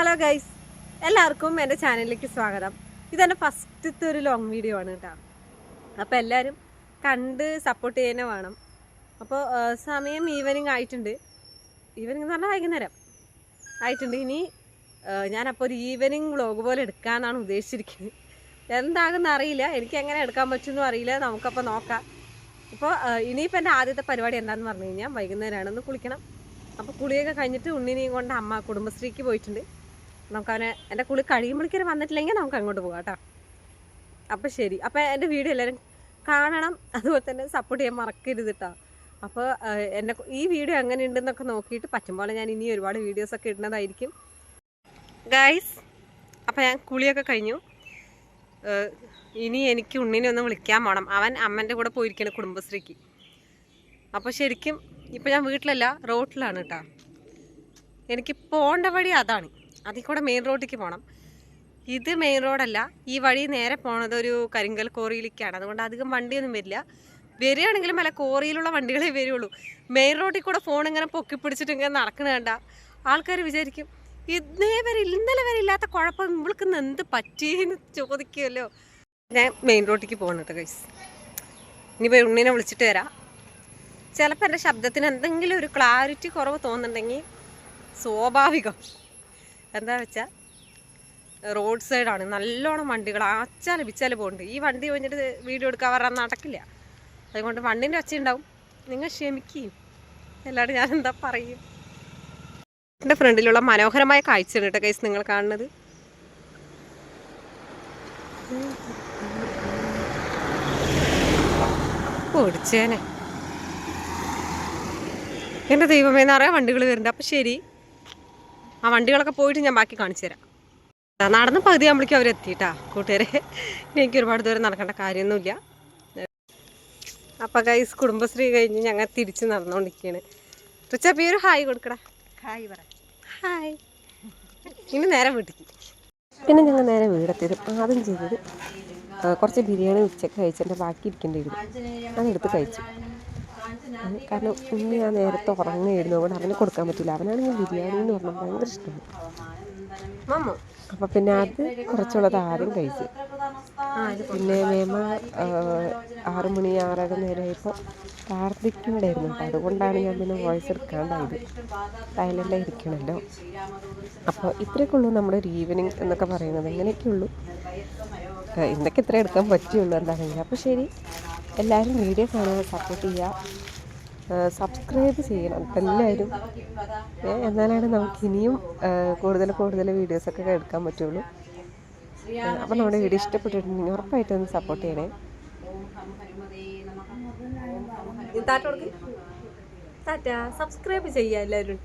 Hello guys എല്ലാവർക്കും എന്റെ ചാനലിലേക്ക് സ്വാഗതം. ഇതെന്റെ ഫസ്റ്റത്തെ ഒരു ലോങ് വീഡിയോ ആണ് കേട്ടോ. അപ്പോൾ എല്ലാവരും കണ്ട് സപ്പോർട്ട് ചെയ്യാനേ വേണം. അപ്പോൾ സമയം ഈവനിങ് ആയിട്ടുണ്ട്. ഈവനിങ് എന്ന് പറഞ്ഞാൽ വൈകുന്നേരം ആയിട്ടുണ്ട്. ഇനി ഞാനപ്പോൾ ഒരു ഈവനിങ് വ്ളോഗ് പോലെ എടുക്കാമെന്നാണ് ഉദ്ദേശിച്ചിരിക്കുന്നത്. എന്താകുന്ന അറിയില്ല. എനിക്ക് എങ്ങനെ എടുക്കാൻ പറ്റുമെന്നും അറിയില്ല. നമുക്കപ്പോൾ നോക്കാം. ഇപ്പോൾ ഇനിയിപ്പോൾ എന്റെ ആദ്യത്തെ പരിപാടി എന്താണെന്ന് പറഞ്ഞു കഴിഞ്ഞാൽ വൈകുന്നേരമാണ് ഒന്ന് കുളിക്കണം. അപ്പോൾ കുളിയൊക്കെ കഴിഞ്ഞിട്ട് ഉണ്ണിനെയും കൊണ്ട് അമ്മ കുടുംബശ്രീക്ക് പോയിട്ടുണ്ട്. നമുക്കവനെ എന്റെ കുളി കഴിയുമ്പോഴേക്കും വന്നിട്ടില്ലെങ്കിൽ നമുക്ക് അങ്ങോട്ട് പോകാം കേട്ടോ. അപ്പോൾ ശരി. അപ്പോൾ എന്റെ വീഡിയോ എല്ലാവരും കാണണം. അതുപോലെ തന്നെ സപ്പോർട്ട് ചെയ്യാൻ മറക്കരുത് കേട്ടോ. അപ്പോൾ എന്റെ ഈ വീഡിയോ എങ്ങനെ ഉണ്ടെന്നൊക്കെ നോക്കിയിട്ട് പറ്റുമ്പോൾ ഞാൻ ഇനി ഒരുപാട് വീഡിയോസൊക്കെ ഇടുന്നതായിരിക്കും. ഗൈസ് അപ്പോൾ ഞാൻ കുളിയൊക്കെ കഴിഞ്ഞു. ഇനി എനിക്ക് ഉണ്ണിനെ ഒന്ന് വിളിക്കാൻ പോകണം അവൻ അമ്മന്റെ കൂടെ പോയിരിക്കണം കുടുംബശ്രീക്ക്. അപ്പോൾ ശരിക്കും ഇപ്പോൾ ഞാൻ വീട്ടിലല്ല റോട്ടിലാണ് കേട്ടോ. എനിക്ക് പോകേണ്ട വഴി അതാണ്. അതിൽ കൂടെ മെയിൻ റോഡിലേക്ക് പോകണം ഇത് മെയിൻ റോഡല്ല ഈ വഴി നേരെ പോണത് ഒരു കരിങ്കൽ കോറിയിലേക്കാണ് അതുകൊണ്ട് അധികം വണ്ടിയൊന്നും വരില്ല. വരികയാണെങ്കിലും അല്ല കോറിയിലുള്ള വണ്ടികളെ വരുള്ളൂ. മെയിൻ റോഡിൽ കൂടെ ഫോൺ ഇങ്ങനെ പൊക്കി പിടിച്ചിട്ട് ഇങ്ങനെ നടക്കണ ആൾക്കാർ വിചാരിക്കും ഇന്നേ വരെ ഇന്നലെ വരെ ഇല്ലാത്ത കുഴപ്പം ഇവൾക്ക് എന്ത് പറ്റിയെന്ന് ചോദിക്കുമല്ലോ ഞാൻ മെയിൻ റോഡിലേക്ക് പോകണം കേട്ടോ ഇനി ഇനിയിപ്പോൾ ഉണ്ണിനെ വിളിച്ചിട്ട് വരാം. ചിലപ്പോൾ എന്റെ ശബ്ദത്തിന് എന്തെങ്കിലും ഒരു ക്ലാരിറ്റി കുറവ് തോന്നുന്നുണ്ടെങ്കിൽ സ്വാഭാവികം. എന്താ വെച്ചാൽ റോഡ് സൈഡാണ് നല്ലോണം വണ്ടികൾ ആച്ചാൽ ബിച്ചാൽ പോകുന്നുണ്ട് ഈ വണ്ടി കഴിഞ്ഞിട്ട് വീഡിയോ എടുക്കാൻ വരാൻ നടക്കില്ല. അതുകൊണ്ട് വണ്ടിന്റെ ഒച്ച ഉണ്ടാവും നിങ്ങൾ ക്ഷമിക്കുകയും അല്ലാണ്ട് ഞാൻ എന്താ പറയും? എന്റെ ഫ്രണ്ടിലുള്ള മനോഹരമായ കാഴ്ചയാണ് കേട്ടോ കേസ് നിങ്ങൾ കാണുന്നത്. ഓടിച്ചേനെ. എന്റെ ദൈവമേ നിറയെ വണ്ടികൾ വരുന്നുണ്ട്. അപ്പം ശരി. ആ വണ്ടികളൊക്കെ പോയിട്ട് ഞാൻ ബാക്കി കാണിച്ചു തരാം. നടന്ന നടന്ന് പകുതി ആകുമ്പോഴേക്കും അവർ എത്തിയിട്ടാ കൂട്ടുകാരെ. ഇനി എനിക്ക് ഒരുപാട് ദൂരം നടക്കേണ്ട കാര്യമൊന്നുമില്ല. അപ്പം ഗൈസ് കുടുംബശ്രീ കഴിഞ്ഞ് ഞങ്ങൾ തിരിച്ച് നടന്നുകൊണ്ടിരിക്കുകയാണ്. റിച്ചപ്പി ഒരു ഹായ് കൊടുക്കടാ. ഹായ് പറ. ഹായ്. ഇനി നേരെ വീട്ടിൽ പിന്നെ ഞങ്ങൾ നേരെ വീടത്തേത് ആദ്യം ചെയ്തത് കുറച്ച് ബിരിയാണി ഉച്ചയ്ക്ക് കഴിച്ചതിന്റെ ബാക്കി ഇരിക്കേണ്ടിയിരുന്നു അതെടുത്ത് കഴിച്ചു. കാരണം ഇന്ന് ഞാൻ നേരത്തെ ഉറങ്ങുകയായിരുന്നു അതുകൊണ്ട് അവന് കൊടുക്കാൻ പറ്റില്ല. അവനാണെങ്കിൽ ബിരിയാണി എന്ന് പറഞ്ഞാൽ ഭയങ്കര ഇഷ്ടമാണ്. അപ്പൊ പിന്നെ അത് കുറച്ചുള്ളത് ആദ്യം കഴിച്ചു. പിന്നെ മേമ ആറ് മണി ആറര നേരമായപ്പോൾ പ്രാർത്ഥിക്കുന്നുണ്ടായിരുന്നു കേട്ടോ. അതുകൊണ്ടാണ് ഞാൻ പിന്നെ വോയിസ് എടുക്കാണ്ടായത്. സൈലന്റായി ഇരിക്കണമല്ലോ അപ്പോൾ ഇത്രയൊക്കെ ഉള്ളൂ നമ്മുടെ ഒരു ഈവനിങ് എന്നൊക്കെ പറയുന്നത്. ഇങ്ങനെയൊക്കെ ഉള്ളൂ ആ, ഇന്നൊക്കെ ഇത്ര എടുക്കാൻ പറ്റുള്ളൂ എന്താണെങ്കിലും. അപ്പോൾ ശരി. എല്ലാവരും വീഡിയോ കാണുക സപ്പോർട്ട് ചെയ്യുക. സബ്സ്ക്രൈബ് ചെയ്യണം. എല്ലാവരും എന്നാലാണ് നമുക്ക് ഇനിയും കൂടുതൽ കൂടുതൽ വീഡിയോസൊക്കെ എടുക്കാൻ പറ്റുള്ളൂ. അപ്പോൾ നമ്മുടെ വീഡിയോ ഇഷ്ടപ്പെട്ടിട്ടുണ്ടെങ്കിൽ ഉറപ്പായിട്ടും ഒന്ന് സപ്പോർട്ട് ചെയ്യണേ. സബ്സ്ക്രൈബ് ചെയ്യാം എല്ലാവരും.